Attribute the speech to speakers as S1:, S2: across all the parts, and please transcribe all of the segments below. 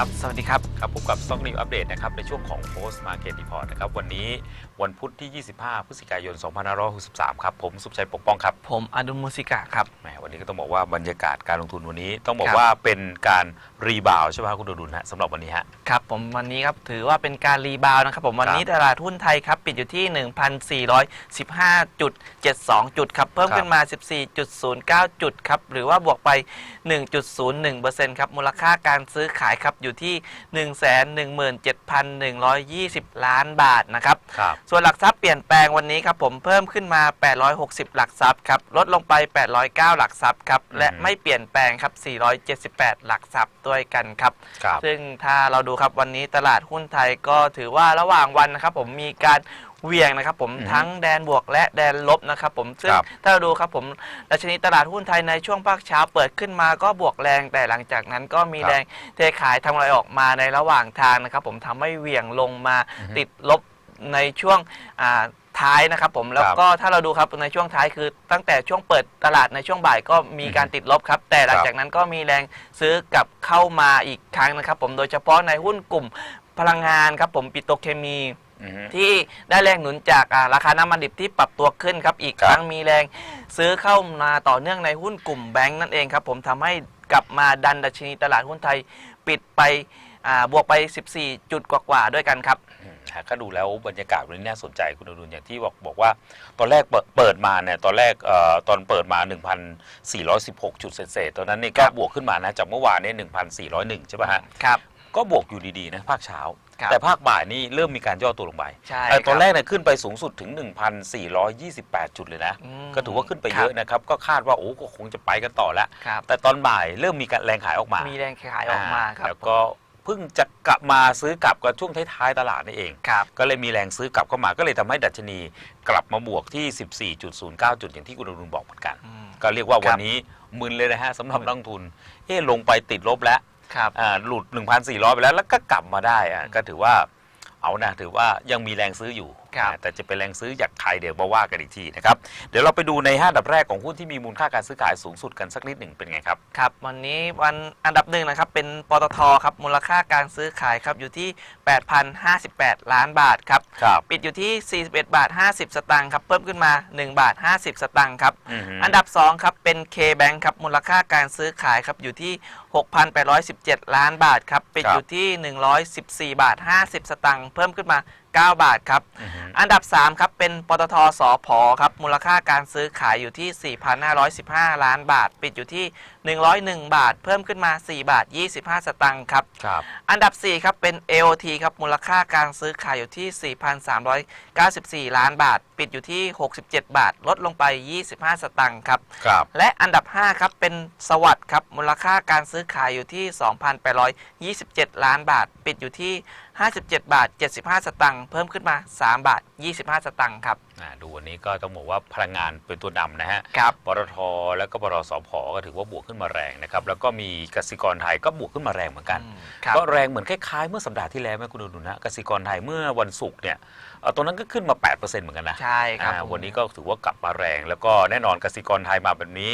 S1: ครับ
S2: สวัสดีครับ
S1: ครับพบกับ Stock News Update นะครับ ในช่วงของ Post Market Report นะครับ วันนี้วันพุธที่ 25 พฤศจิกายน 2563 ครับ ผมสุภชัยปกป้องครับ
S2: ผมอดุลมูสิกะครับ
S1: แหมวันนี้ก็ต้องบอกว่าบรรยากาศการลงทุนวันนี้ ต้องบอก
S2: ครับ
S1: ว่าเป็นการรีบาวด์ใช่ไหมครับคุณดดุลฮะสำหรับวันนี้ฮะ
S2: ครับผมวันนี้ครับถือว่าเป็นการรีบาวด์นะครับผมวันนี้ตลาดหุ้นไทยครับปิดอยู่ที่ 1,415.72 จุดครับเพิ่มขึ้นมา 14.09 จุดครับหรือว่าบวกไป 1.01%ครับมูลค่าการซื้อขายครับอยู่ที่ 117,120 ล้านบาทนะครับ
S1: ครับ
S2: ส่วนหลักทรัพย์เปลี่ยนแปลงวันนี้ครับผมเพิ่มขึ้นมา 860 หลักทรัพย์ครับลดลงไป 809 หลักทรัพย์ครับและ
S1: อือฮึ
S2: ไม่เปลี่ยนแปลงครับ 478 หลักทรัพย์ด้วยกันครับ
S1: ครับ
S2: ซึ่งถ้าเราดูครับวันนี้ตลาดหุ้นไทยก็ถือว่าระหว่างวันนะครับผมมีการเหวี่ยงนะครับผม
S1: อือฮึ
S2: ทั้งแดนบวกและแดนลบนะครับผมซึ่ง
S1: ครับ
S2: ถ้าเราดูครับผมดัชนีตลาดหุ้นไทยในช่วงภาคเช้าเปิดขึ้นมาก็บวกแรงแต่หลังจากนั้นก็มี
S1: ครับ
S2: แรงเทขายทำอะไรออกมาในระหว่างทางนะครับผมทำให้เหวี่ยงลงมา
S1: อือฮึ
S2: ติดลบในช่วงอ่า ท้ายนะครับผมแล้วก็ถ้าเราดูครับในช่วงท้ายคือ ตั้งแต่ช่วงเปิดตลาดในช่วงบ่ายก็มีการติดลบครับ แต่หลัง
S1: ครับ
S2: จากนั้นก็มีแรงซื้อกลับเข้ามาอีกครั้งนะครับผมโดยเฉพาะในหุ้นกลุ่มพลังงานครับผมปิโตรเคมี
S1: อือฮึ
S2: ที่ได้แรงหนุนจากอ่าราคาน้ำมันดิบที่ปรับตัวขึ้นครับอีก
S1: ครั
S2: ค
S1: บ
S2: รั้งมีแรงซื้อเข้ามาต่อเนื่องในหุ้นกลุ่มแบงก์นั่นเองครับผมทำให้กลับมาดันดัชนีตลาดหุ้นไทยปิดไปอ่าบวกไป 14 จุดกว่าๆด้วยกันครับ
S1: อืม ฮะก็ดูแล้วบรรยากาศวันนี้น่าสนใจคุณดดุลอย่างที่บอกบอกว่า ตอนแรกเปิดเปิดมาเนี่ยตอนแรกเอ่อตอนเปิดมา 1,416 จุดเศษๆตอนนั้นนี่ก็
S2: ครับ
S1: บวกขึ้นมานะจากเมื่อวานเนี่ย1,401 ใช่ป่ะฮะ
S2: ครับ
S1: ก็บวกอยู่ดีๆนะภาคเช้า
S2: ครับ
S1: แต่ภาคบ่ายนี่เริ่มมีการย่อตัวลงไป
S2: ใช่
S1: แต่ตอน
S2: คบ
S1: แรกเนี่ยขึ้นไปสูงสุดถึง 1,428 จุดเลยนะ
S2: อืม
S1: ก็ถือว่าขึ้นไปเยอะ
S2: ครับ
S1: นะครับ ก็คาดว่าโอ้ก็คงจะไปกันต่อแล้ว
S2: ครับ
S1: แต่ตอนบ่ายเริ่มมีการแรงขายออกมา
S2: มีแรงขายออกมาครับ
S1: แล้วก็ เพิ่งจะกลับมาซื้อกลับก็ช่วงท้ายๆตลาดนี่เอง
S2: ครับ
S1: ก็เลยมีแรงซื้อกลับเข้ามาก็เลยทำให้ดัชนีกลับมาบวกที่ 14.09 จุดอย่างที่คุณอรุณบอกเหมือนกัน
S2: อืม
S1: ก็เรียกว่า
S2: ครับ
S1: วันนี้มึนเลยนะฮะสำหรับนักลงทุน เอ๊ะลงไปติดลบแล้ว
S2: ครับ
S1: อ่าหลุด 1,400 ไปแล้วแล้วก็กลับมาได้อะก็ถือว่าเอานะถือว่ายังมีแรงซื้ออยู่
S2: ครับ
S1: อ่าแต่จะเป็นแรงซื้อจากใครเดี๋ยวมาว่ากันอีกทีนะครับเดี๋ยวเราไปดูใน5อันดับแรกของหุ้นที่มีมูลค่าการซื้อขายสูงสุดกันสักนิดหนึ่งเป็นไงครับ
S2: ครับ วันนี้วันอันดับหนึ่งนะครับเป็นปตทครับมูลค่าการซื้อขายครับอยู่ที่ 8,058 ล้านบาทครับ
S1: ครับ
S2: ปิดอยู่ที่ 41 บาท 50 สตางค์ครับเพิ่มขึ้นมา 1 บาท 50 สตางค์ครับ
S1: อือฮึ
S2: อันดับ2ครับเป็น K-Bank ครับมูลค่าการซื้อขายครับอยู่ที่ 6,817 ล้านบาทครับปิด
S1: ครับ
S2: อยู่ที่ 114 บาท 50 สตางค์เพิ่มขึ้นมา9 บาทครับ
S1: อือฮึ
S2: อันดับ 3 ครับ เป็นปตทสอพอครับ มูลค่าการซื้อขายอยู่ที่ 4,515 ล้านบาท ปิดอยู่ที่ 101 บาท เพิ่มขึ้นมา 4 บาท 25 สตางค์ครับ
S1: ครับ
S2: อันดับ 4 ครับ เป็น AOT ครับ มูลค่าการซื้อขายอยู่ที่ 4,394 ล้านบาท ปิดอยู่ที่ 67 บาท ลดลงไป 25 สตางค์ครับ
S1: ครับ
S2: และอันดับ 5 ครับ เป็นสวัสด์ครับ มูลค่าการซื้อขายอยู่ที่ 2,827 ล้านบาท ปิดอยู่ที่ 57 บาท 75 สตางค์เพิ่มขึ้นมา 3 บาท 25 สตางค์ครับ
S1: อ่าดูวันนี้ก็ต้องบอกว่าพลังงานเป็นตัวนำนะฮะ
S2: ครับ
S1: ปตทแล้วก็ปตทสพก็ถือว่าบวกขึ้นมาแรงนะครับ แล้วก็มีกสิกรไทยก็บวกขึ้นมาแรงเหมือนกัน
S2: ครับ
S1: ก็แรงเหมือนคล้ายๆเมื่อสัปดาห์ที่แล้วไหมคุณดูนะกสิกรไทยเมื่อวันศุกร์เนี่ยเอ่อตัวนั้นก็ขึ้นมา 8%เหมือนกันนะ
S2: ใช่ครับ
S1: อ่า
S2: ผม
S1: วันนี้ก็ถือว่ากลับมาแรง แล้วก็แน่นอนกสิกรไทยมาแบบนี้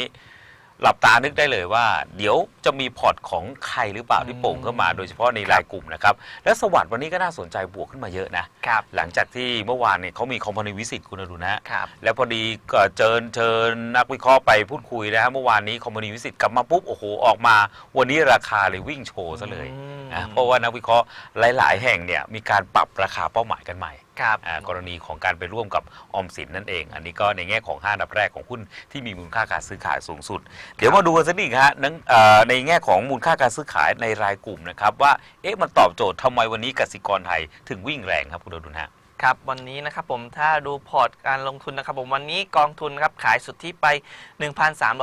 S1: หลับตานึกได้เลยว่า เดี๋ยวจะมีพอร์ตของใครหรือเปล่าที่โป่งเข้ามาโดยเฉพาะในรายกลุ่มนะครับและสวัสด์วันนี้ก็น่าสนใจบวกขึ้นมาเยอะนะครับหลังจากที่เมื่อวานเนี่ยเขามีคอมพานีวิสิตคุณอดูนะ
S2: ครับ
S1: แล้วพอดีก็เชิญเชิญนักวิเคราะห์ไปพูดคุยนะฮะเมื่อวานนี้คอมมานีวิสิตกลับมาปุ๊บโอ้โหออกมา วันนี้ราคาเลยวิ่งโชว์ซะเลย
S2: อืม
S1: นะเพราะว่านักวิเคราะห์หลาย ๆ แห่งเนี่ยมีการปรับราคาเป้าหมายกันใหม่
S2: ครับ
S1: อ่ากรณีของการไปร่วมกับออมสินนั่นเอง อันนี้ก็ในแง่ของ5อันดับแรกของหุ้นที่มีมูลค่าการซื้อขายสูงสุด เดี๋ยวมาดูกันสักนิดฮะนังเอ่อในแง่ของมูลค่าการซื้อขายในรายกลุ่มนะครับว่าเอ๊ะมันตอบโจทย์ทำไมวันนี้กสิกรไทยถึงวิ่งแรงครับคุณดดุลฮะ
S2: ครับวันนี้นะครับผมถ้าดูพอร์ตการลงทุนนะครับผมวันนี้กองทุนครับขายสุทธิไป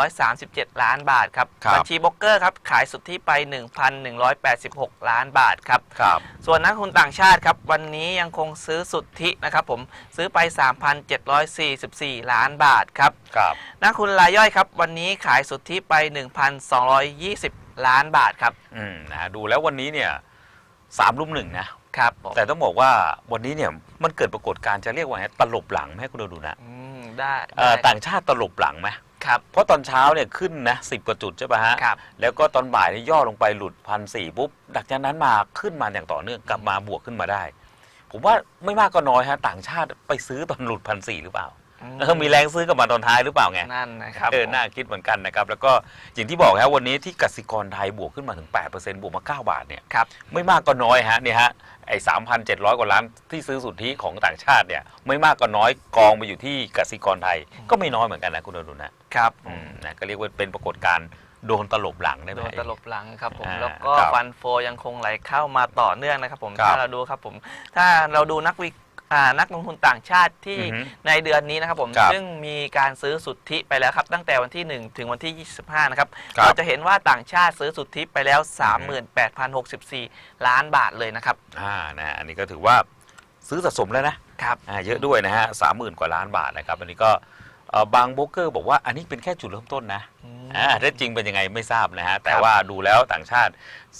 S2: 1,337 ล้านบาทครับ
S1: ครับ
S2: บัญชีบล็อกเกอร์ครับขายสุทธิไป 1,186 ล้านบาทครับ
S1: ครับ
S2: ส่วนนักลงทุนต่างชาติครับวันนี้ยังคงซื้อสุทธินะครับผมซื้อไป 3,744 ล้านบาทครับ
S1: ครับ
S2: นักลงทุนรายย่อยครับวันนี้ขายสุทธิไป 1,220 ล้านบาทครับ
S1: อืมนะฮะดูแล้ววันนี้เนี่ยสามรุ่มหนึ่งนะ
S2: ครับผม
S1: แต่ต้องบอกว่าวันนี้เนี่ยมันเกิดปรากฏการณ์จะเรียกว่าไงตลบหลังไหมให้คุณดูนะ
S2: อืมได้
S1: เอ่อ
S2: ได้
S1: ต่างชาติตลบหลังไหม
S2: ครับ
S1: เพราะตอนเช้าเนี่ยขึ้นนะสิบกว่าจุดใช่ป่ะฮะ
S2: ครับ
S1: แล้วก็ตอนบ่ายนี่ย่อลงไปหลุดพันสี่ปุ๊บดักจากนั้นมาขึ้นมาอย่างต่อเนื่องกลับมาบวกขึ้นมาได้ ผมว่าไม่มากก็น้อยฮะต่างชาติไปซื้อตอนหลุดพันสี่หรือเปล่า
S2: อืม
S1: แล้วก็มีแรงซื้อกลับมาตอนท้ายหรือเปล่าไง
S2: นั่นนะครับ
S1: เออ
S2: ผม
S1: น่าคิดเหมือนกันนะครับ แล้วก็อย่างที่บอกครับวันนี้ที่กสิกรไทยบวกขึ้นมาถึง 8%บวกมา 9 บาทเนี่ย
S2: ครับ
S1: ไม่มากก็น้อยฮะเนี่ยฮะไอ้3,700กว่าล้านที่ซื้อสุทธิของต่างชาติเนี่ยไม่มากก็น้อยกองไปอยู่ที่กสิกรไทย ก็ไม่น้อยเหมือนกันนะคุณอรุณนะครับอืมนะก็เรียกว่าเป็นปรากฏการณ์โดนตลบหลังได้ไห
S2: โด
S1: ม
S2: นตลบหลังครับผม
S1: อ่า
S2: แล้วก็
S1: ครับ
S2: ฟันโฟยังคงไหลเข้ามาต่อเนื่องนะครับผม
S1: ครับ
S2: ถ้าเราดูครับผม ถ้าเราดูนักวิ อ่านักลงทุนต่างชาติที่
S1: อือฮึ
S2: ในเดือนนี้นะครับผม
S1: ครับ
S2: ซึ่งมีการซื้อสุทธิไปแล้วครับ ตั้งแต่วันที่ 1 ถึงวันที่ 25 นะครับ
S1: ครับ
S2: เราจะเห็นว่าต่างชาติซื้อสุทธิไปแล้ว 38,064 ล้านบาทเลยนะครับ
S1: อ่านะฮะอันนี้ก็ถือว่าซื้อสะสมแล้วนะครับ อ่าเยอะด้วยนะฮะสามหมื่นกว่าล้านบาทนะครับ อันนี้ก็ เอ่อบางโบรกเกอร์บอกว่าอันนี้เป็นแค่จุดเริ่มต้นนะ
S2: อืม
S1: อ่าถ้าจริงเป็นยังไงไม่ทราบนะฮะแต่
S2: ครับ
S1: ว่าดูแล้วต่างชาติ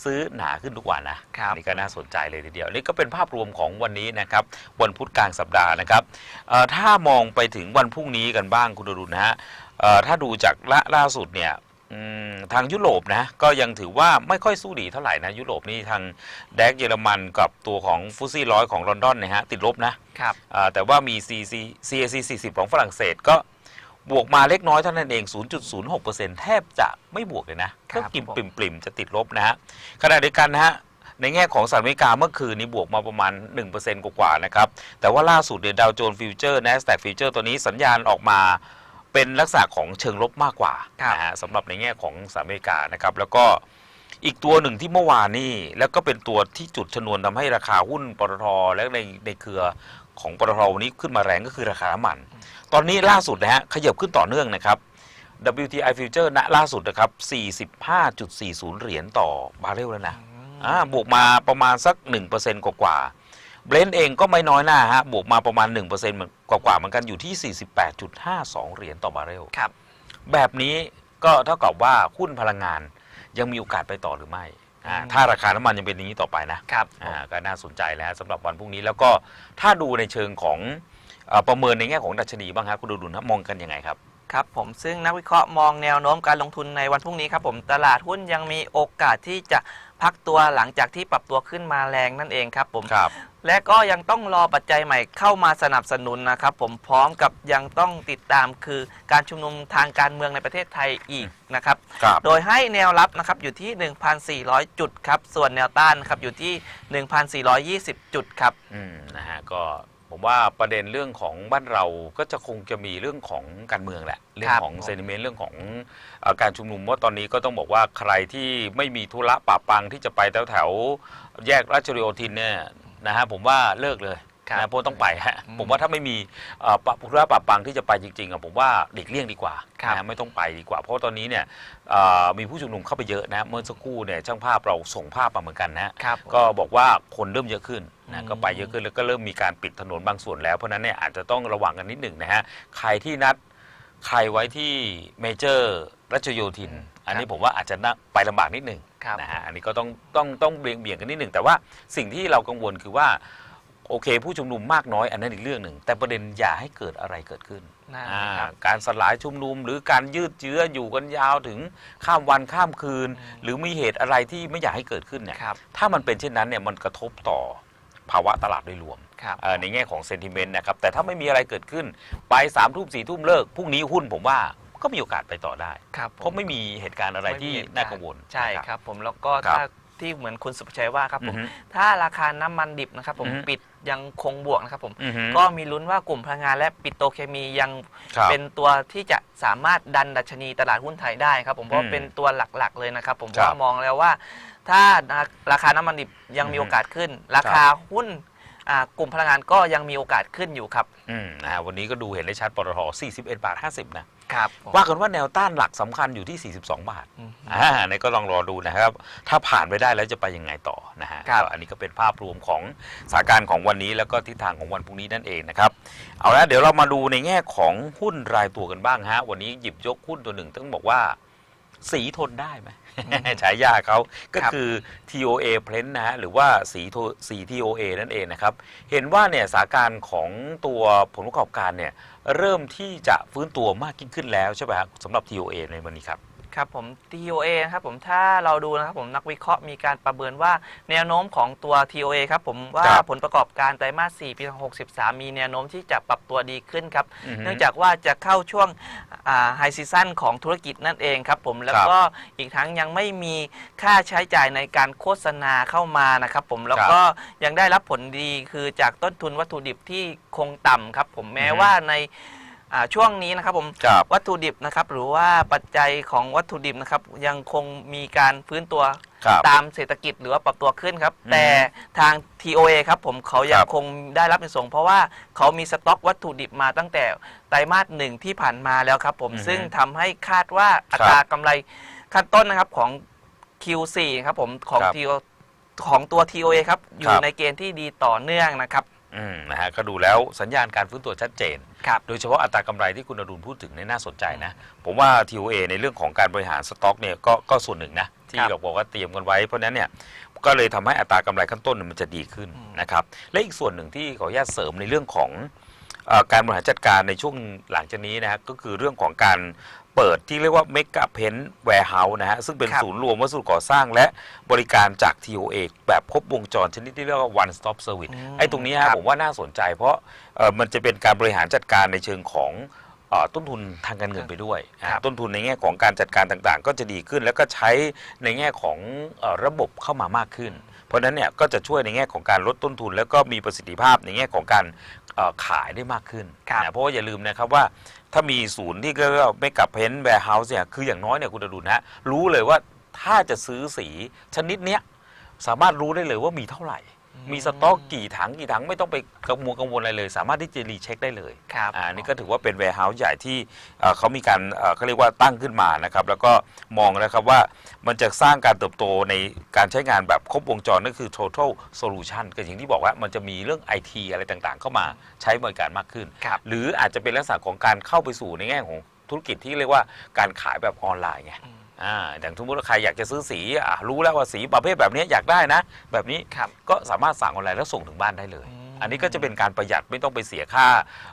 S1: ซื้อหนาขึ้นทุกวันนะครับ อันนี่ก็น่าสนใจเลยทีเดียวนี่ก็เป็นภาพรวมของวันนี้นะครับวันพุธกลางสัปดาห์นะครับเอ่อถ้ามองไปถึงวันพรุ่งนี้กันบ้างคุณอรุณนะฮะเอ่อถ้าดูจากล่าล่าสุดเนี่ยอืม ทางยุโรปนะก็ยังถือว่าไม่ค่อยสู้ดีเท่าไหร่นะยุโรปนี่ทางแดกเยอรมันกับตัวของฟุตซี่ร้อยของลอนดอนเนี่ยฮะติดลบนะ
S2: ครับ
S1: อ่าแต่ว่ามี CC CAC 40 ของฝรั่งเศสก็บวกมาเล็กน้อยเท่านั้นเอง 0.06%แทบจะไม่บวกเลยนะ
S2: ครั
S1: ก็
S2: บ
S1: กิม
S2: ผม
S1: ปริมปริมๆจะติดลบนะฮะขณะเดียวกันนะฮะในแง่ของสหรัฐอเมริกาเมื่อคืนนี้บวกมาประมาณ 1%กว่าๆนะครับแต่ว่าล่าสุดเนี่ยดาวโจนส์ฟิวเจอร์ NASDAQ ฟิวเจอร์ตัวนี้สัญญาณออกมา เป็นลักษณะของเชิงลบมากกว่า
S2: ครับ
S1: นะฮะสำหรับในแง่ของสหรัฐอเมริกานะครับ แล้วก็อีกตัวหนึ่งที่เมื่อวานนี่แล้วก็เป็นตัวที่จุดชนวนทำให้ราคาหุ้นปตทและในในเครือของปตทวันนี้ขึ้นมาแรงก็คือราคาน้ำมัน ตอนนี้ล่าสุดนะฮะขยับขึ้นต่อเนื่องนะครับ WTI future ณล่าสุดนะครับ 45.40 เหรียญต่อบาร์เรลแล้วนะอ่าบวกมาประมาณสัก 1%กว่ากว่า เบรนท์เองก็ไม่น้อยหน้าฮะบวกมาประมาณ 1%เหมือนกว่ากว่าๆเหมือนกันอยู่ที่ 48.52 เหรียญต่อบาร์เรล
S2: ครับ
S1: แบบนี้ก็เท่ากับว่าหุ้นพลังงานยังมีโอกาสไปต่อหรือไม่อ่า
S2: อืม
S1: ถ้าราคาน้ำมันยังเป็นอย่างนี้ต่อไปนะครับ อ่าก็น่าสนใจแล้วฮะสำหรับวันพรุ่งนี้แล้วก็ถ้าดูในเชิงของเอ่อประเมินในแง่ของดัชนีบ้างครับคุณดูดุลนะมองกันยังไงครับ
S2: ครับผมซึ่งนักวิเคราะห์มองแนวโน้มการลงทุนในวันพรุ่งนี้ครับผมตลาดหุ้นยังมีโอกาสที่จะ พักตัวหลังจากที่ปรับตัวขึ้นมาแรงนั่นเองครับผม
S1: ครับ
S2: และก็ยังต้องรอปัจจัยใหม่เข้ามาสนับสนุนนะครับผมพร้อมกับยังต้องติดตามคือการชุมนุมทางการเมืองในประเทศไทยอีกนะครับ
S1: ครับ
S2: โดยให้แนวรับนะครับอยู่ที่ 1,400 จุดครับ ส่วนแนวต้านนะครับอยู่ที่ 1,420 จุดครับ
S1: อืมนะฮะก็ ผมว่าประเด็นเรื่องของบ้านเราก็จะคงจะมีเรื่องของการเมืองแหละ เรื่องของ
S2: ผม
S1: เซนิเมนต์เรื่องของเออการชุมนุมว่าตอนนี้ก็ต้องบอกว่าใครที่ไม่มีธุระปะปังที่จะไปแถวแถวๆแยกราชโยธินเนี่ยนะฮะผมว่าเลิกเลย
S2: ครับ
S1: นะเพราะต้องไปฮะ
S2: อืม
S1: ผมว่าถ้าไม่มีเอ่อปะธุระปะปังที่จะไปจริงๆอะผมว่าเด็กเลี่ยงดีกว่า
S2: ครับ
S1: นะฮะไม่ต้องไปดีกว่า เพราะว่าตอนนี้เนี่ยเอ่อมีผู้ชุมนุมเข้าไปเยอะนะเมื่อสักครู่เนี่ยช่างภาพเราส่งภาพมาเหมือนกันนะ
S2: ครับ
S1: ก็บอกว่าคนเริ่มเยอะขึ้น
S2: อื
S1: นะ
S2: ม
S1: ก็ไปเยอะขึ้นแล้วก็เริ่มมีการปิดถนนบางส่วนแล้วเพราะฉะนั้นเนี่ยอาจจะต้องระวังกันนิดหนึ่งนะฮะใครที่นัดใครไว้ที่เมเจอร์รัชโยธิน อันนี้ผมว่าอาจจะน่าไปลำบากนิดหนึ่ง
S2: ครับ
S1: นะฮะอันนี้ก็ต้องต้องต้องเบี่ยงเบี่ยงกันนิดหนึ่งแต่ว่าสิ่งที่เรากังวลคือว่าโอเค ผู้ชุมนุมมากน้อยอันนั้นอีกเรื่องหนึ่ง แต่ประเด็นอย่าให้เกิดอะไรเกิดขึ้น
S2: นั่น
S1: อ่า
S2: นะครับ
S1: การสลายชุมนุม หรือการยืดเยื้ออยู่กันยาวถึงข้ามวันข้ามคืน
S2: อืม
S1: หรือมีเหตุอะไรที่ไม่อยากให้เกิดขึ้นเนี่ย
S2: ครับ
S1: ถ้ามันเป็นเช่นนั้นเนี่ยมันกระทบต่อ ภาวะตลาดโดยรวม
S2: ครับ
S1: เอ่อในแง่ของเซนติเมนต์นะครับแต่ถ้าไม่มีอะไรเกิดขึ้นไปสามทุ่มสี่ทุ่มเลิกพรุ่งนี้หุ้นผมว่าก็มีโอกาสไปต่อได้
S2: ครับผ
S1: เพราะไม่มีเหตุการณ์อะไรที่
S2: ม่มีเหตุ
S1: น่ากังวล
S2: ใช่
S1: นะครับ
S2: ผมแล้วก็
S1: ครับ
S2: ถ้าที่เหมือนคุณสุภชัยว่าครับผม
S1: อือฮึ
S2: ถ้าราคาน้ำมันดิบนะครับผม
S1: อือฮึ
S2: ปิดยังคงบวกนะครับผม
S1: อือฮึ
S2: ก็มีลุ้นว่ากลุ่มพลังงานและปิโตรเคมียัง
S1: ครับ
S2: เป็นตัวที่จะสามารถดันดัชนีตลาดหุ้นไทยได้ครับผมเพราะ
S1: อืม
S2: เป็นตัวหลักๆเลยนะครับผมเพ
S1: ครับ
S2: ราะว่ามองแล้วว่า ถ้าราคาน้ำมันดิบยังมี
S1: อือฮึ
S2: โอกาสขึ้น ราคาหุ้นอ่ากลุ่มพลังงานก็ยังมีโอกาสขึ้นอยู่ครับ
S1: อืมนะฮะวันนี้ก็ดูเห็นได้ชัดปตท41 บาท 50 นะครับ
S2: ผม
S1: ว่ากันว่าแนวต้านหลักสำคัญอยู่ที่ 42 บาท
S2: อืม
S1: อ่าในก็ลองรอดูนะครับ ถ้าผ่านไปได้แล้วจะไปยังไงต่อนะฮะ
S2: ครับ
S1: ก็อันนี้ก็เป็นภาพรวมของสถานการณ์ของวันนี้แล้วก็ทิศทางของวันพรุ่งนี้นั่นเองนะครับ เอาละเดี๋ยวเรามาดูในแง่ของหุ้นรายตัวกันบ้างฮะ วันนี้หยิบยกหุ้นตัวหนึ่งต้องบอกว่า สีทนได้ไหม ฉายาเขาก็
S2: ครับ
S1: คือ TOA p l a n นะฮะหรือว่าสีโทสี TOA นั่นเองนะครับ เห็นว่าเนี่ยสถานการณ์ของตัวผลประกอบการเนี่ยเริ่มที่จะฟื้นตัวมากยิ่งขึ้นแล้วใช่ไหมครับสำหรับ TOA ในวันนี้ครับ
S2: ครับผม TOA นะครับผมถ้าเราดูนะครับผมนักวิเคราะห์มีการประเมินว่าแนวโน้มของตัว TOA ครับผมว่า
S1: ครับ
S2: ผลประกอบการไตรมาส4ปี63 มีแนวโน้มที่จะปรับตัวดีขึ้นครับ
S1: อือฮึ
S2: เนื่องจากว่าจะเข้าช่วงไฮซีซันของธุรกิจนั่นเองครับผมแล้วก็อีกทั้งยังไม่มีค่าใช้จ่ายในการโฆษณาเข้ามานะครับผมแล้วก็ยังได้รับผลดีคือจากต้นทุนวัตถุดิบที่คงต่ำครับผมแม้
S1: อือฮึ
S2: ว่าในอ่า ช่วงนี้นะครับผม
S1: ครับ
S2: วัตถุดิบนะครับ หรือว่าปัจจัยของวัตถุดิบนะครับ ยังคงมีการฟื้นตัว
S1: ครับ
S2: ตามเศรษฐกิจหรือว่าปรับตัวขึ้นครับ
S1: อืม
S2: แต่ทาง TOA ครับผมเขายั
S1: ค
S2: ง
S1: รับ
S2: คงได้รับในส่ง เพราะว่าเขามีสต็อกวัตถุดิบมาตั้งแต่ไตรมาสหนึ่งที่ผ่านมาแล้วครับ ผม
S1: อือฮึ
S2: ซึ่งทำให้คาดว่าอัตรากำไรขั้นต้นนะครับของ Q4 ครับผมของ
S1: ครับ
S2: TO ของตัว TOA ครับอ
S1: ค
S2: ยู่
S1: รับ
S2: ในเกณฑ์ที่ดีต่อเนื่องนะครับ
S1: อืมนะฮะก็ดูแล้วสัญญาณการฟื้นตัวชัดเจน
S2: ครับ
S1: โดยเฉพาะอัตรากำไรที่คุณอรุณพูดถึงเนี่ยน่าสนใจนะ ผมว่า TOA ในเรื่องของการบริหารสต็อกเนี่ยก็ก็ส่วนหนึ่งนะ ที่
S2: ครับ
S1: เราบอกว่าเตรียมกันไว้ เพราะฉะนั้นเนี่ยก็เลยทำให้อัตรากำไรขั้นต้นเนี่ยมันจะดีขึ้น
S2: อืม
S1: นะครับ และอีกส่วนหนึ่งที่ขออนุญาตเสริมในเรื่องของเออการบริหารจัดการในช่วงหลังจากนี้นะฮะก็คือเรื่องของการ เปิดที่เรียกว่า Mega Pen Warehouse นะฮะ ซึ่งเป็น
S2: ครับ
S1: ศูนย์รวมวัสดุก่อสร้างและบริการจาก TOA แบบครบวงจรชนิดที่เรียกว่า one stop service
S2: อืม
S1: ไอ้ตรงนี้
S2: ค
S1: ฮะ
S2: รับ
S1: ผมว่าน่าสนใจ เพราะเอ่อมันจะเป็นการบริหารจัดการในเชิงของเอ่อต้นทุนทางการเงินไปด้วยอ่า
S2: ครับ
S1: ต้นทุนในแง่ของการจัดการต่างๆ ก็จะดีขึ้น แล้วก็ใช้ในแง่ของเอ่อระบบเข้ามามากขึ้น เพราะฉะนั้นเนี่ยก็จะช่วยในแง่ของการลดต้นทุน แล้วก็มีประสิทธิภาพในแง่ของการเอ่อขายได้มากขึ้น
S2: ครับ
S1: นะเพราะว่าอย่าลืมนะครับว่า ถ้ามีศูนย์ที่ก็ไม่กลับเพนแวร์เฮาส์เนี่ยคืออย่างน้อยเนี่ยคุณอดุลนะรู้เลยว่าถ้าจะซื้อสีชนิดเนี้ยสามารถรู้ได้เลยว่ามีเท่าไหร่ มีสต็อกกี่ถังกี่ถังไม่ต้องไปกังวลกังวลอะไรเลย สามารถที่จะรีเช็คได้เลย
S2: ครับ
S1: อ่านี่ก็ถือว่าเป็น warehouse ใหญ่ที่เอ่อเขามีการเอ่อเขาเรียกว่าตั้งขึ้นมานะครับ แล้วก็มองนะครับว่ามันจะสร้างการเติบโตในการใช้งานแบบครบวงจรนั่นคือ total solution ก็อย่างที่บอกว่ามันจะมีเรื่อง IT อะไรต่างๆ เข้ามาใช้บริการมากขึ้น
S2: ครับ
S1: หรืออาจจะเป็นลักษณะของการเข้าไปสู่ในแง่ของธุรกิจที่เรียกว่าการขายแบบออนไลน์ไง
S2: อืม
S1: อ่าอย่างสมมติว่าใครอยากจะซื้อสีอะรู้แล้วว่าสีประเภทแบบนี้อยากได้นะ แบบนี้
S2: ครับ
S1: ก็สามารถสั่งออนไลน์แล้วส่งถึงบ้านได้เลย
S2: อืม
S1: อันนี้ก็จะเป็นการประหยัดไม่ต้องไปเสียค่า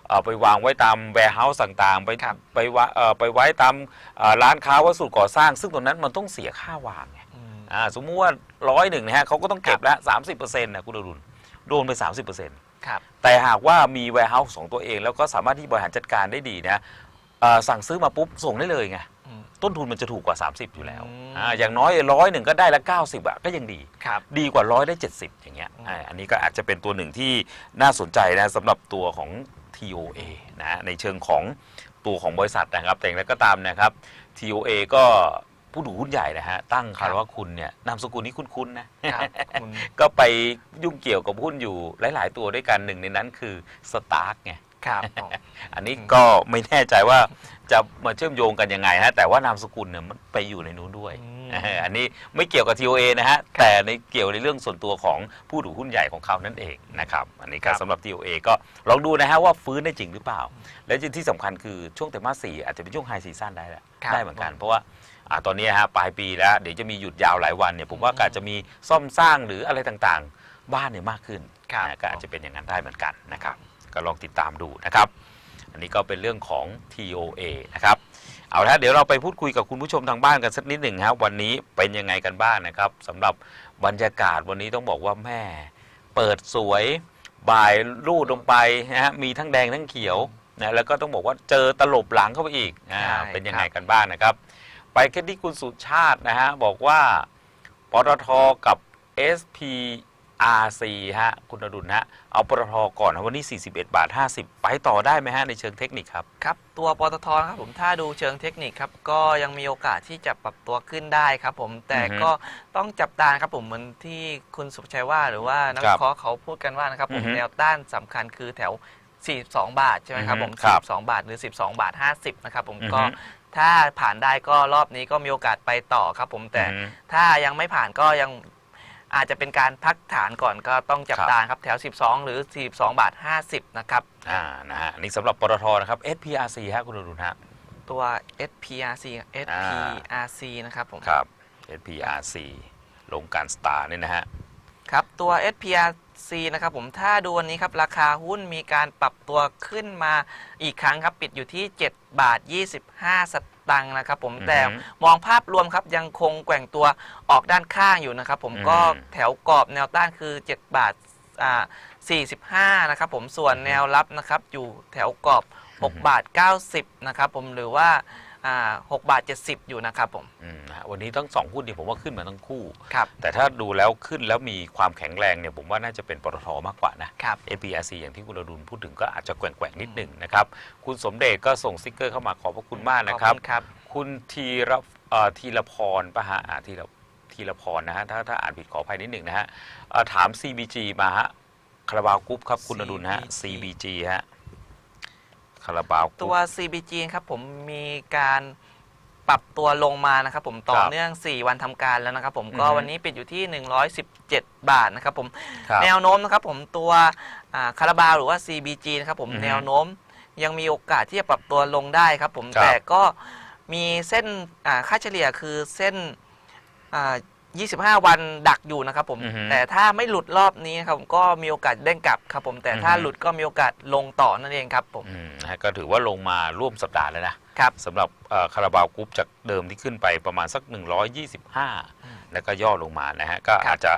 S1: เอ่อไปวางไว้ตาม warehouse ต่างๆ ไป
S2: ครับ
S1: ไปวาเอ่อไปไว้ตามเอ่อร้านค้าวัสดุก่อสร้าง ซึ่งตรงนั้นมันต้องเสียค่าวางไง
S2: อืม
S1: อ่าสมมุติว่าร้อยหนึ่งนะฮะเขาก็ต้องเก็บละสามสิบเปอร์เซ็นต์นะคุณอรุณโดนไปสามสิบเปอร์เซ็นต์
S2: ครับ
S1: แต่หากว่ามี warehouse ของตัวเอง แล้วก็สามารถที่บริหารจัดการได้ดีนะเอ่อสั่งซื้อมาปุ๊บส่งได้เลยไง
S2: อืม
S1: ต้นทุนมันจะถูกกว่า 30 อยู่แล้ว
S2: อืม
S1: อ่าอย่างน้อยร้อยหนึ่งก็ได้ละ 90อะก็ยังดี
S2: ครับ
S1: ดีกว่าร้อยได้ 70 อย่างเงี้ย
S2: อืม
S1: อ่าอันนี้ก็อาจจะเป็นตัวหนึ่งที่น่าสนใจนะสำหรับตัวของ TOA นะในเชิงของตัวของบริษัทนะครับแต่อย่างไรก็ตามนะครับ TOA ก็ผู้ถือหุ้นใหญ่นะฮะตั้งคารวะคุณเนี่ยนามสกุลนี้คุ้นๆนะ
S2: ครับคุณ
S1: ก็ไปยุ่งเกี่ยวกับหุ้นอยู่หลาย ๆ ตัวด้วยกันหนึ่งในนั้นคือสตาร์กไง
S2: ครับอ๋อ
S1: อันนี้ก็ไม่แน่ใจว่าจะมาเชื่อมโยงกันยังไงฮะแต่ว่านามสกุลเนี่ยมันไปอยู่ในนู้นด้วย
S2: อืม
S1: เอออันนี้ไม่เกี่ยวกับ TOA นะฮะแต่ในเกี่ยวในเรื่องส่วนตัวของผู้ถือหุ้นใหญ่ของเขานั่นเองนะครับอันนี้ก็
S2: ครับ
S1: สำหรับ TOA ก็ลองดูนะฮะว่าฟื้นได้จริงหรือเปล่า และที่สำคัญคือช่วงไตรมาสสี่อาจจะเป็นช่วงไฮซีซั่นได้แหละ
S2: ครับ
S1: ได้เหมือนกัน เพราะว่าอ่าตอนนี้ฮะปลายปีแล้ว เดี๋ยวจะมีหยุดยาวหลายวันเนี่ยผมว่าก็อาจจะมีซ่อมสร้างหรืออะไรต่างๆ บ้านเนี่ยมากขึ้น
S2: ครับ
S1: นะก็อาจจะเป็นอย่างนั้นได้เหมือนกันนะครับ ก็ลองติดตามดูนะครับ อันนี้ก็เป็นเรื่องของ TOA นะครับเอาละเดี๋ยวเราไปพูดคุยกับคุณผู้ชมทางบ้านกันสักนิดหนึ่งครับวันนี้เป็นยังไงกันบ้างนะครับสำหรับบรรยากาศวันนี้ต้องบอกว่าแม่เปิดสวยบ่ายรูดลงไปนะฮะมีทั้งแดงทั้งเขียวนะแล้วก็ต้องบอกว่าเจอตลบหลังเข้าไปอีกอ่า
S2: ใช่
S1: เป็นยังไง
S2: ครับ
S1: กันบ้างนะครับ ไปกันที่คุณสุชาตินะฮะบอกว่าปตทกับ SPRC ฮะ คุณอดุลฮะ เอาปตทก่อนนะวันนี้ 41 บาท 50 ไปต่อได้ไหมฮะ ในเชิงเทคนิคครับ
S2: ครับ ตัวปตทนะครับผมถ้าดูเชิงเทคนิคครับ ก็ยังมีโอกาสที่จะปรับตัวขึ้นได้ครับผมแต่
S1: อือฮึ
S2: ก็ต้องจับตาครับผมเหมือนที่คุณสุภชัยว่าหรือว่านัก
S1: ครั
S2: วิ
S1: บ
S2: เคราะห์เขาพูดกันว่านะครับผ
S1: อื
S2: ม
S1: อฮึ
S2: แนวต้านสำคัญคือแถว 42 บาทใช่ไหมครับผม
S1: อือฮึครับ
S2: 42บาทหรือ 12 บาท 50 นะครับผม
S1: อือฮึ
S2: ก็ถ้าผ่านได้ก็รอบนี้ก็มีโอกาสไปต่อครับผมแต่
S1: อืม
S2: ถ้ายังไม่ผ่านก็ยัง อาจจะเป็นการพักฐานก่อนก็ต้องจับ
S1: ครับ
S2: ตาครับแถว 12 หรือ 42 บาท 50 นะครับ
S1: อ่า นะฮะอันนี่สำหรับปตทนะครับ SPRC ฮะคุณอดุลฮะ
S2: ตัว SPRC SPRC นะครับผม
S1: ครับ SPRC ลงการสตาร์เนี่ยนะฮะ
S2: ครับ ตัว SPRC นะครับผม ถ้าดูวันนี้ครับ ราคาหุ้นมีการปรับตัวขึ้นมาอีกครั้งครับ ปิดอยู่ที่ 7 บาท 25 สตางค์นะครับผม
S1: อือฮึ
S2: แต่มองภาพรวมครับยังคงแกว่งตัวออกด้านข้างอยู่นะครับผม
S1: อืม
S2: ก็แถวกรอบแนวต้านคือ 7 บาทอ่า45 นะครับผมส่วนแนวรับนะครับอยู่แถวกรอบ 6 บาท 90 นะครับผมหรือว่า อ่า6บาท70อยู่นะครับผม
S1: อืมนะฮะวันนี้ทั้งสองหุ้นเนี่ยผมว่าขึ้นมาทั้งคู่
S2: ครับ
S1: แต่ถ้าดูแล้วขึ้นแล้วมีความแข็งแรงเนี่ยผมว่าน่าจะเป็นปตทมากกว่านะ
S2: ครับ
S1: APRC อย่างที่คุณอดุลพูดถึงก็อาจจะแกว่งๆนิดหนึ่งนะครับ คุณสมเด็จก็ส่งสติกเกอร์เข้ามาขอบพระคุณมากนะครับ
S2: ขอณครับ
S1: คุณธีรเอ่อธีรพรปะฮะอ่าธีรธีรพรนะฮะถ้าถ้าอ่านผิดขออภัยนิดหนึ่งนะฮะเอ่อถาม CBG มาฮะคาราบาวกรุ๊ปครับคุณอดุลฮะ
S2: CBG
S1: CBG ฮะ คาราบาวก
S2: ตั
S1: รุ๊
S2: ว
S1: ป
S2: CBG ครับผมมีการปรับตัวลงมานะครับผมต่อ
S1: ครับ
S2: เนื่อง 4 วันทำการแล้วนะครับผม
S1: อือฮึ
S2: ก็วันนี้ปิดอยู่ที่ 117 บาทนะครับผม
S1: ครับ
S2: แนวโน้มนะครับผมตัวอ่าคาราบาวหรือว่า CBG นะครับผม
S1: อือฮึ
S2: แนวโน้มยังมีโอกาสที่จะปรับตัวลงได้ครับผม
S1: ครับ
S2: แต่ก็มีเส้นอ่าค่าเฉลี่ยคือเส้นอ่า 25 วันดักอยู่นะครับผม
S1: อือฮึ
S2: แต่ถ้าไม่หลุดรอบนี้นะครับผมก็มีโอกาสเด้งกลับครับผม แต่ถ้า
S1: อือฮึ
S2: หลุดก็มีโอกาสลงต่อนั่นเองครับผม
S1: อืมนะฮะก็ถือว่าลงมาร่วมสัปดาห์แล้วนะครับสำหรับเอ่อคาราบาวกรุ๊ปจากเดิมที่ขึ้นไปประมาณสัก 125 แล้วก็ย่อลงมานะฮะก็
S2: ครับ
S1: อาจจะ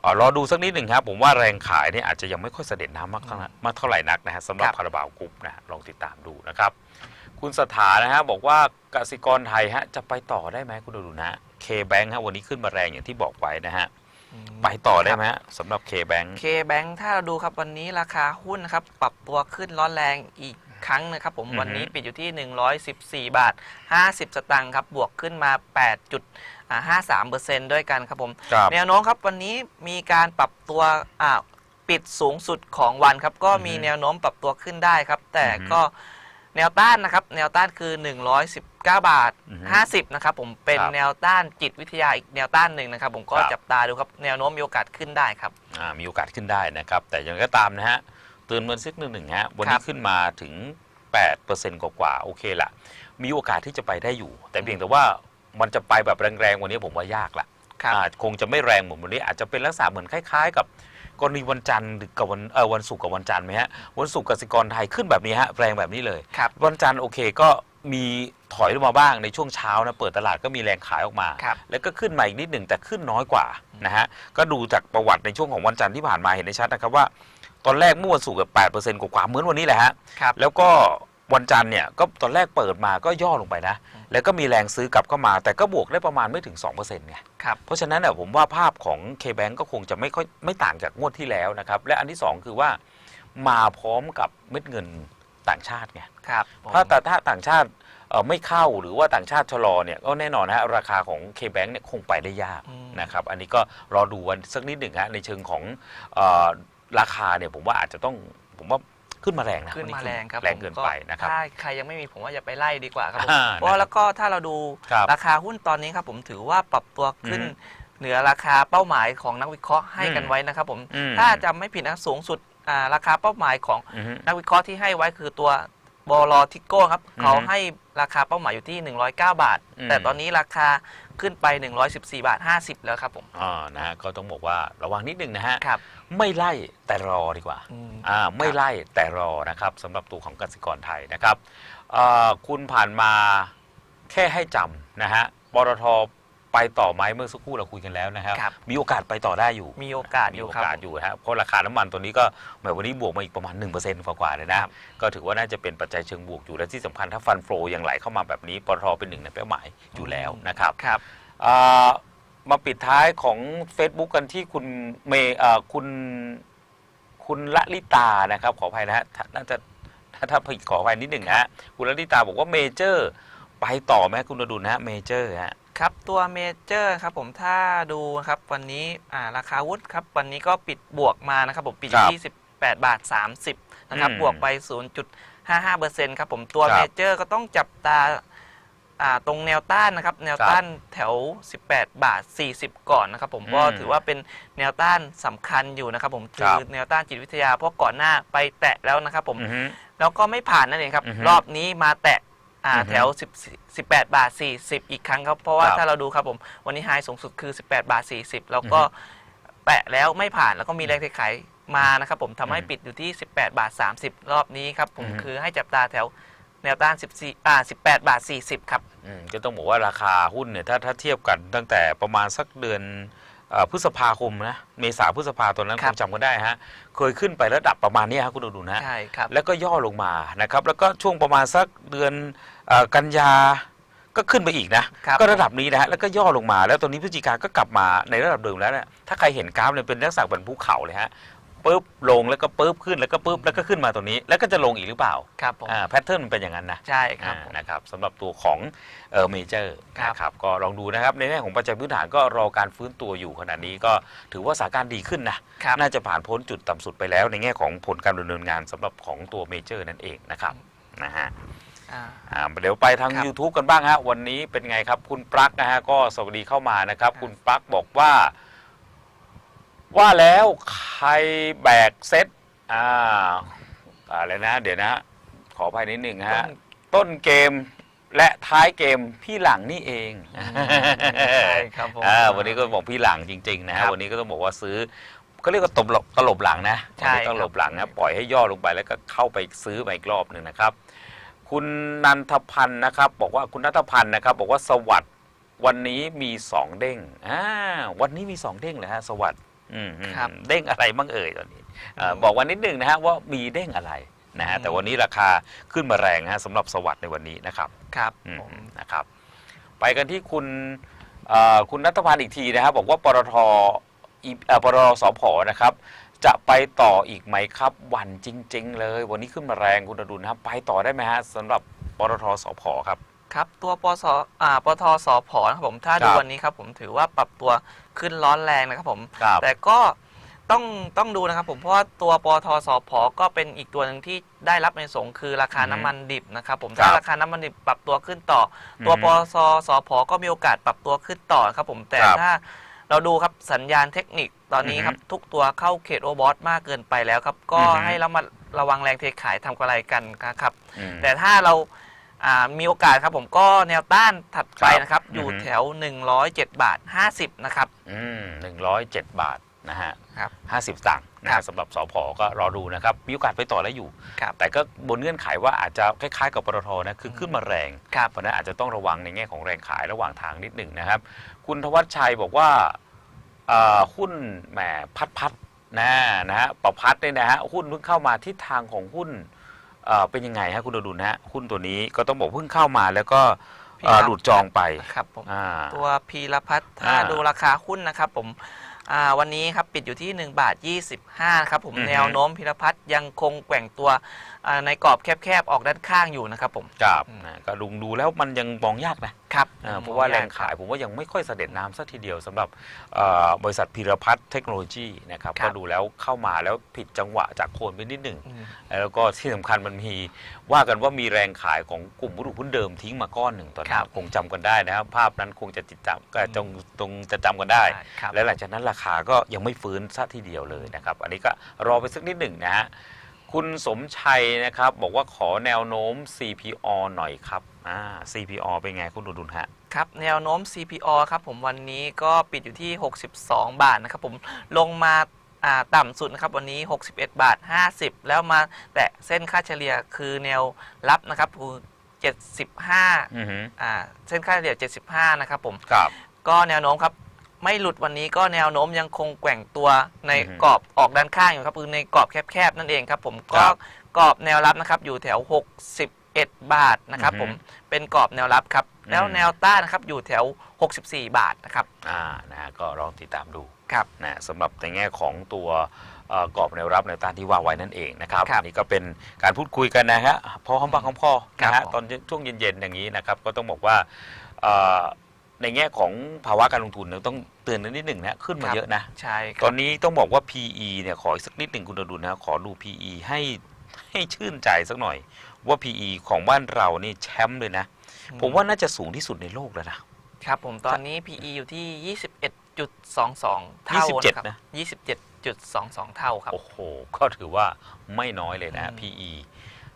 S1: เอ่อรอดูสักนิดหนึ่งครับผมว่าแรงขายเนี่ยอาจจะยังไม่ค่อยเสด็จน้ำมากเท่านั้นมากเท่าไหร่นักนะฮะสำหรับ
S2: ครับ
S1: คาราบาวกรุ๊ปนะฮะลองติดตามดูนะครับ คุณสถานะฮะบอกว่ากสิกรไทยฮะจะไปต่อได้ไหมคุณดูนะเค แบงค์ฮะวันนี้ขึ้นมาแรงอย่างที่บอกไว้นะฮะไปต่อได้ไหมฮะสำหรับเคแบงค์
S2: เคแบงถ้าเราดูครับวันนี้ราคาหุ้นนะครับปรับตัวขึ้นร้อนแรงอีกครั้งนะครับผม
S1: อือฮึ
S2: วันนี้ปิดอยู่ที่ 114 บาท 50 สตางค์ครับบวกขึ้นมา8.53%ด้วยกันครับผม
S1: ครับ
S2: แนวโน้มครับวันนี้มีการปรับตัวอ่าปิดสูงสุดของวันครับ ก็มี
S1: อือฮึ
S2: แนวโน้มปรับตัวขึ้นได้ครับ แต่
S1: อือฮึ
S2: ก็ แนวต้านนะครับ แนวต้านคือ 119 บาท
S1: อือฮึ
S2: 50 นะครับผมเป็น
S1: ครับ
S2: แนวต้านจิตวิทยาอีกแนวต้านหนึ่งนะครับ ผมก็
S1: ครับ
S2: จับตาดูครับ แนวโน้มมีโอกาสขึ้นได้ครับ
S1: อ่ามีโอกาสขึ้นได้นะครับ แต่อย่างไรก็ตามนะฮะเตือนเงินสักหนึ่งหนึ่งฮะวัน
S2: ครั
S1: นี้
S2: บ
S1: ขึ้นมาถึง8%กว่าๆโอเคละมีโอกาสที่จะไปได้อยู่ แต่เพียงแต่ว่ามันจะไปแบบแรงๆวันนี้ผมว่ายากละ
S2: ครับ
S1: อ่าคงจะไม่แรงเหมือนวันนี้อาจจะเป็นลักษณะเหมือนคล้าย ๆ กับ กรณีวันจันทร์หรือกับวันเออวันศุกร์กับวันจันทร์ไหมฮะวันศุกร์กสิกรไทยขึ้นแบบนี้ฮะแรงแบบนี้เลย
S2: ครับ
S1: วันจันทร์โอเคก็มีถอยลงมาบ้างในช่วงเช้านะเปิดตลาดก็มีแรงขายออกมา
S2: ครับ
S1: แล้วก็ขึ้นมาอีกนิดหนึ่งแต่ขึ้นน้อยกว่านะฮะก็ดูจากประวัติในช่วงของวันจันทร์ที่ผ่านมาเห็นได้ชัดนะครับว่า ตอนแรกเมื่อวันศุกร์กับแปดเปอร์เซ็นต์กว่าๆเหมือนวันนี้แหละฮะ
S2: ครับ
S1: แล้วก็วันจันทร์เนี่ยก็ตอนแรกเปิดมาก็ย่อลงไปนะ แล้วก็มีแรงซื้อกลับเข้ามา แต่ก็บวกได้ประมาณไม่ถึง2%ไง
S2: ครับ
S1: เพราะฉะนั้นเนี่ยผมว่าภาพของ K-Bank ก็คงจะไม่ค่อยไม่ต่างจากงวดที่แล้วนะครับและอันที่ 2 คือว่ามาพร้อมกับเม็ดเงินต่างชาติไง
S2: ครับผม
S1: ถ้าแต่ถ้าต่างชาติเอ่อไม่เข้าหรือว่าต่างชาติชะลอเนี่ยก็แน่นอนนะฮะราคาของ K-Bank เนี่ยคงไปได้ยาก
S2: อืม
S1: นะครับอันนี้ก็รอดูวันสักนิดหนึ่งฮะในเชิงของเออราคาเนี่ยผมว่าอาจจะต้องผมว่า ขึ้นมาแรงนะ
S2: ขึ้นมาแรงครับ
S1: แรงเกินไปนะครับ
S2: ถ้าใครยังไม่มีผมว่าอย่าไปไล่ดีกว่าครับผม
S1: อ่า
S2: เพราะแล้วก็ถ้าเราดู
S1: ครับ
S2: ราคาหุ้นตอนนี้ครับผมถือว่าปรับตัวขึ้น
S1: อืม
S2: เหนือราคาเป้าหมายของนักวิเคราะห์ให้กัน
S1: อืม
S2: ไว้นะครับผม
S1: อืม
S2: ถ้าจำไม่ผิดนะสูงสุดอ่าราคาเป้าหมายของ
S1: อือฮึ
S2: นักวิเคราะห์ที่ให้ไว้คือตัวบอลทิโก้ครับ
S1: อืม
S2: เขาให้ราคาเป้าหมายอยู่ที่ 109 บาท
S1: อืม
S2: แต่ตอนนี้ราคา ขึ้นไป 114 บาท 50 แล้วครับผม
S1: อ่านะฮะก็ต้องบอกว่าระวังนิดหนึ่งนะฮะ
S2: ครับ
S1: ไม่ไล่แต่รอดีกว่า
S2: อืม
S1: อ่าไม่ไล่แต่รอนะครับสำหรับตัวของกสิกรไทยนะครับเอ่อคุณผ่านมาแค่ให้จำนะฮะปตท ไปต่อไหมเมื่อสักครู่เราคุยกันแล้วนะครับ
S2: ครับ
S1: มีโอกาสไปต่อได้อยู่
S2: มีโอกาส
S1: มี
S2: อยู่
S1: โอ
S2: ครับ
S1: กาสอยู่ฮะเพราะราคาน้ำมันตัวนี้ก็แหมวันนี้บวกมาอีกประมาณ1%กว่าๆเลยนะ
S2: ครับ
S1: ก็ถือว่าน่าจะเป็นปัจจัยเชิงบวกอยู่และที่สำคัญถ้าฟันโฟยังไหลเข้ามาแบบนี้ปตทเป็นหนึ่งในเป้าหมายอยู่แล้วนะครับ
S2: ครับ
S1: เอ่อมาปิดท้ายของ Facebook กันที่คุณเมย์เอ่อคุณคุณละลิตานะครับ ขออภัยนะฮะถ้าน่าจะถ้าถ้าผิดขออภัยนิดหนึ่งนะฮะคุณละลิตาบอกว่าเมเจอร์ ไปต่อไหมคุณอดุลนะฮะเมเจอร์ฮะ
S2: ครับตัวเมเจอร์ครับผมถ้าดูครับวันนี้อ่าราคาวุฒครับวันนี้ก็ปิดบวกมานะครับผมปิดอ
S1: ครั
S2: ยู่
S1: บ
S2: ที่18 บาท 30นะครับ
S1: อืม
S2: บวกไป 0.55%ครับผมตัว
S1: ครับ
S2: เมเจอร์ก็ต้องจับตาอ่าตรงแนวต้านนะครับแนวต้านแถว 18 บาท 40 ก่อนนะครับผม
S1: อืม
S2: ก็ถือว่าเป็นแนวต้านสำคัญอยู่นะครับผม
S1: ครั
S2: คื
S1: บ
S2: อแนวต้านจิตวิทยาเพราะก่อนหน้าไปแตะแล้วนะครับผม
S1: อือฮึ
S2: แล้วก็ไม่ผ่านนั่นเองครับ
S1: อือฮึ
S2: รอบนี้มาแตะ อ่า
S1: อือฮึ
S2: แถว10 18 บาท 40 อีกครั้งครับ เพราะว่า
S1: ครับ
S2: ถ้าเราดูครับผม วันนี้ไฮสูงสุดคือ 18 บาท 40 แล้วก็
S1: อือฮึ
S2: แตะแล้วไม่ผ่านแล้วก็มีแรงเทขายมานะครับผมทำให้
S1: อืม
S2: ปิดอยู่ที่ 18 บาท 30 รอบนี้ครับผม
S1: อือฮึ
S2: คือให้จับตาแถวแนวต้าน 14อ่า18 บาท 40 ครับ
S1: อืมก็ต้องบอกว่าราคาหุ้นเนี่ยถ้าถ้าเทียบกันตั้งแต่ประมาณสักเดือนเอ่อ พฤษภาคมนะเมษาพฤษภาตอนนั้น
S2: ค
S1: ครับงจำกันได้ฮะเคยขึ้นไประดับประมาณเนี้ยครับคุณดูดูนะ
S2: ใช่ครับ
S1: แล้วก็ย่อลงมานะครับแล้วก็ช่วงประมาณสักเดือนเออกันยาก็ขึ้นไปอีกนะ
S2: ครับ
S1: ก็ระดับนี้นะฮะแล้วก็ย่อลงมา แล้วตอนนี้พฤศจิกาก็กลับมาในระดับเดิมแล้วเนี่ยถ้าใครเห็นกราฟเนี่ยเป็นลักษณะเป็นภูเขาเลยฮะ ปุ๊บลงแล้วก็ปุ๊บขึ้นแล้วก็ปุ๊บแล้วก็ขึ้นมาตรงนี้ แล้วก็จะลงอีกหรือเปล่า
S2: ครับผม
S1: อ่าแพทเทิร์นมันเป็นอย่างนั้นนะ
S2: ใช่ครับ
S1: อ่า
S2: ผม
S1: นะครับสำหรับตัวของเออเมเจอร์
S2: ครับ
S1: นะครับก็ลองดูนะครับในแง่ของปัจจัยพื้นฐานก็รอการฟื้นตัวอยู่ขณะนี้ก็ถือว่าสถานการณ์ดีขึ้นนะ ครับ น่าจะผ่านพ้นจุดต่ำสุดไปแล้ว ในแง่ของผลการดำเนินงานสำหรับของตัวเมเจอร์นั่นเองนะครับนะฮะ
S2: อ่า
S1: อ่าเดี๋ยวไปทาง
S2: ครับ
S1: YouTube กันบ้างฮะวันนี้เป็นไงครับ คุณปลั๊กนะฮะก็สวัสดีเข้ามานะครับ
S2: ครับ
S1: คุณปลั๊กบอกว่า ว่าแล้วใครแบกเซตอ่าอะไรนะ เดี๋ยวนะ ขออภัยนิดหนึ่งฮะ ต้นเกมและท้ายเกมพี่หลังนี่เอง
S2: ใช่ครับผม
S1: อ่าวันนี้ก็บอกพี่หลังจริงๆนะ
S2: ครั
S1: ฮะ
S2: บ
S1: วันนี้ก็ต้องบอกว่าซื้อก็เรียกว่าตบหลบตลบหลังนะ
S2: ใช่
S1: วันนี้ต้อง
S2: ครับ
S1: หลบหลังนะปล่อยให้ย่อลงไปแล้วก็เข้าไปซื้อมาอีกรอบหนึ่งนะครับ คุณนันทพันธ์นะครับ บอกว่าคุณนัทพันธ์นะครับ บอกว่าสวัสด์วันนี้มีสองเด้งอ่าวันนี้มีสองเด้งเลยฮะสวัสด์อืมอืม
S2: ครับ
S1: เด้งอะไรบ้างเอ่ยตอนนี้เอ่อ
S2: อืม
S1: บอกวันนิดหนึ่งนะฮะว่ามีเด้งอะไรนะฮะ
S2: อืม
S1: แต่วันนี้ราคาขึ้นมาแรงนะฮะสำหรับสวัสด์ในวันนี้นะครับ
S2: ครับ
S1: อืม
S2: ผม
S1: นะครับ ไปกันที่คุณเอ่อคุณนัทพันธ์อีกทีนะครับบอกว่าปตทอีเอ่อปตทสพนะครับ จะไปต่ออีกไหมครับ วันจริง ๆ เลย วันนี้ขึ้นมาแรงคุณอดุลครับ ไปต่อได้ไหมฮะสำหรับปตทสพครับ
S2: ครับตัวปสอ่าปทสพนะครับผมถ้า
S1: ค
S2: ดู
S1: รับ
S2: วันนี้ครับผมถือว่าปรับตัวขึ้นร้อนแรงนะครับผม
S1: ครับ
S2: แต่ก็ต้องต้องดูนะครับผมเพราะว่าตัวปทสพก็เป็นอีกตัวหนึ่งที่ได้รับในสงคือราคา
S1: อือฮึ
S2: น้ำมันดิบนะครับผม
S1: ครับ
S2: ถ้าราคาน้ำมันดิบปรับตัวขึ้นต่ออตัว
S1: อือฮึ
S2: ปทสพก็มีโอกาสปรับตัวขึ้นต่อครับผมแต่
S1: ครับ
S2: ถ้าเราดูครับสัญญาณเทคนิคตอนนี้
S1: อือฮึ
S2: ครับทุกตัวเข้าเขตโอเวอร์บอทมากเกินไปแล้วครับก็
S1: อือฮึ
S2: ให้เรามาระวังแรงเทขายทำกำไรกันนะครับ
S1: อืม
S2: แต่ถ้าเรา อ่ามีโอกาสครับผมก็แนวต้านถัดไป
S1: ครับ
S2: นะครับ อยู่
S1: อือฮึ
S2: แถว 107 บาท 50 นะครับ
S1: อืมหนึ่งร้อยเจ็ดบาทนะฮะ
S2: ครับ
S1: ห้าสิบตังค์นะ
S2: ครั
S1: ฮะ
S2: บ
S1: สำหรับสพก็รอดูนะครับ มีโอกาสไปต่อแล้วอยู่
S2: ครับ
S1: แต่ก็บนเงื่อนไขว่าอาจจะคล้ายๆกับปตทนะคือขึ้นมาแรง
S2: ครับ
S1: เพราะฉะนั้นอาจจะต้องระวังในแง่ของแรงขายระหว่างทางนิดหนึ่งนะครับ คุณทวัชชัยบอกว่าเอ่อหุ้นแหมพัดพัดนะนะฮะประพัดเนี่ยนะฮะหุ้นเพิ่งเข้ามาทิศทางของหุ้น เอ่อเป็นยังไงฮะคุณอดุลฮะหุ้นตัวนี้ก็ต้องบอกเพิ่งเข้ามาแล้วก็เอ่อ
S2: พี่ครับ
S1: หลุดจองไป
S2: ครับผม
S1: อ่า
S2: ตัวพีรพัฒน์ถ้า
S1: อ่า
S2: ดูราคาหุ้นนะครับผมอ่าวันนี้ครับปิดอยู่ที่ 1 บาท 25นะครับผม
S1: อือฮึ
S2: แนวโน้มพีรพัฒน์ยังคงแกว่งตัวอ่าในกรอบแคบๆออกด้านข้างอยู่นะครับผม
S1: ครับ
S2: อืม
S1: นะก็ลุงดูแล้วมันยังมองยากนะ
S2: ครับ
S1: เอ่อเพราะว่าแรงขายผมว่ายังไม่ค่อยเสด็จน้ำสักทีเดียวสำหรับเอ่อบริษัทพีรพัฒน์เทคโนโลยีนะครับ
S2: ครั
S1: ก็
S2: บ
S1: ดูแล้วเข้ามาแล้วผิดจังหวะจากโคนไปนิดหนึ่ง
S2: อืม
S1: แล้วก็ที่สำคัญมันมีว่ากันว่ามีแรงขายของกลุ่มวัตถุหุ้นเดิมทิ้งมาก้อนหนึ่งตอน
S2: ครั
S1: นั้น
S2: บ
S1: คงจำกันได้นะครับ ภาพนั้นคงจะจิตจำก็จงตรงจะจำกันได้
S2: ใช่ครับ
S1: และหลังจากนั้นราคาก็ยังไม่ฟื้นซะทีเดียวเลยนะครับ อันนี้ก็รอไปสักนิดหนึ่งนะฮะ คุณสมชัยนะครับ บอกว่าขอแนวโน้ม CPO หน่อยครับอ่า CPO เป็นไงคุณดุดุลฮะ
S2: ครับแนวโน้ม CPO ครับผมวันนี้ก็ปิดอยู่ที่ 62 บาทนะครับผมลงมาอ่าต่ำสุดนะครับวันนี้ 61 บาท 50 แล้วมาแตะเส้นค่าเฉลี่ยคือแนวรับนะครับคือ75
S1: อือฮึ
S2: อ่าเส้นค่าเฉลี่ย75 นะครับผม
S1: ครับ
S2: ก็แนวโน้มครับ ไม่หลุดวันนี้ก็แนวโน้มยังคงแกว่งตัวใน
S1: อือฮึ
S2: กรอบออกด้านข้างอยู่ครับคือในกรอบแคบๆนั่นเองครับผม
S1: ครั
S2: ก็
S1: บ
S2: กรอบแนวรับนะครับอยู่แถว 61 บาทนะครับ
S1: อือฮึ
S2: ผมเป็นกรอบแนวรับครับแล้ว
S1: อืม
S2: แนวต้านนะครับอยู่แถว 64 บาทนะครับ
S1: อ่านะฮะก็ลองติดตามดู
S2: ครับ
S1: นะสำหรับในแง่ของตัวเอ่อกรอบแนวรับแนวต้านที่ว่าไว้นั่นเองนะครับ
S2: ครับ
S1: อันนี่ก็เป็นการพูดคุยกันนะฮะพอหอมปากหอมคอ
S2: ครั
S1: นะ
S2: บ
S1: ฮะ
S2: ผม
S1: ตอนช่วงเย็นๆอย่างนี้นะครับก็ต้องบอกว่าเอ่อ ในแง่ของภาวะการลงทุนเนี่ยต้องเตือนนิดหนึ่งนะขึ้นมาเยอะนะ
S2: ใช่ค
S1: ต
S2: รั
S1: อบนนี้ต้องบอกว่า PE เนี่ยขออีกสักนิดหนึ่งคุณอดุลนะขอดู PE ให้ให้ชื่นใจสักหน่อย ว่า PE ของบ้านเรานี่แชมป์เลยนะ ผมว่าน่าจะสูงที่สุดในโลกแล้วนะ
S2: ครับผมตอนนี้ PE อยู่ที่ 21.22 เท่า
S1: 27
S2: นะครับ
S1: นะ
S2: 27.22 เท่าครับ
S1: โอ้โห ก็ถือว่าไม่น้อยเลยนะ
S2: อืม
S1: PE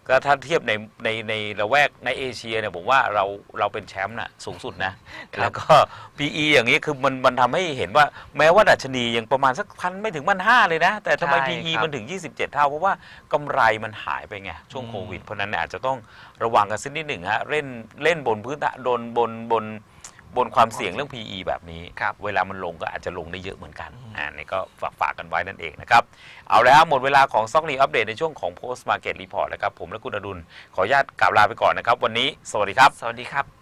S1: ก็ถ้าเทียบในในในละแวกในเอเชียเนี่ยผมว่าเราเราเป็นแชมป์น่ะสูงสุดนะ แล้วก็ PE อย่างนี้คือมันมันทำให้เห็นว่าแม้ว่าดัชนียังประมาณสักพันไม่ถึงพันห้าเลยนะ แต่ทำไม
S2: ใช่
S1: PE
S2: ครับ
S1: มันถึง 27 เท่า เพราะว่ากำไรมันหายไปไง ช่วง
S2: อืม
S1: โควิด เพราะฉะนั้นเนี่ยอาจจะต้องระวังกันสักนิดหนึ่งฮะเล่นเล่นบนพื้นฐานบนบนบน บนความเสี่ยงเรื่อง PE แบบนี้
S2: ครับ
S1: เวลามันลงก็อาจจะลงได้เยอะเหมือนกัน
S2: อืม
S1: อ่านี่ก็ฝากฝากกันไว้นั่นเองนะครับ เอาแล้วหมดเวลาของซอกนีอัปเดตในช่วงของ Post Market Report แล้วครับ ผมและคุณอดุลขออนุญาตกล่าวลาไปก่อนนะครับ วันนี้สวัสดีครับ
S2: สวัสดีครับ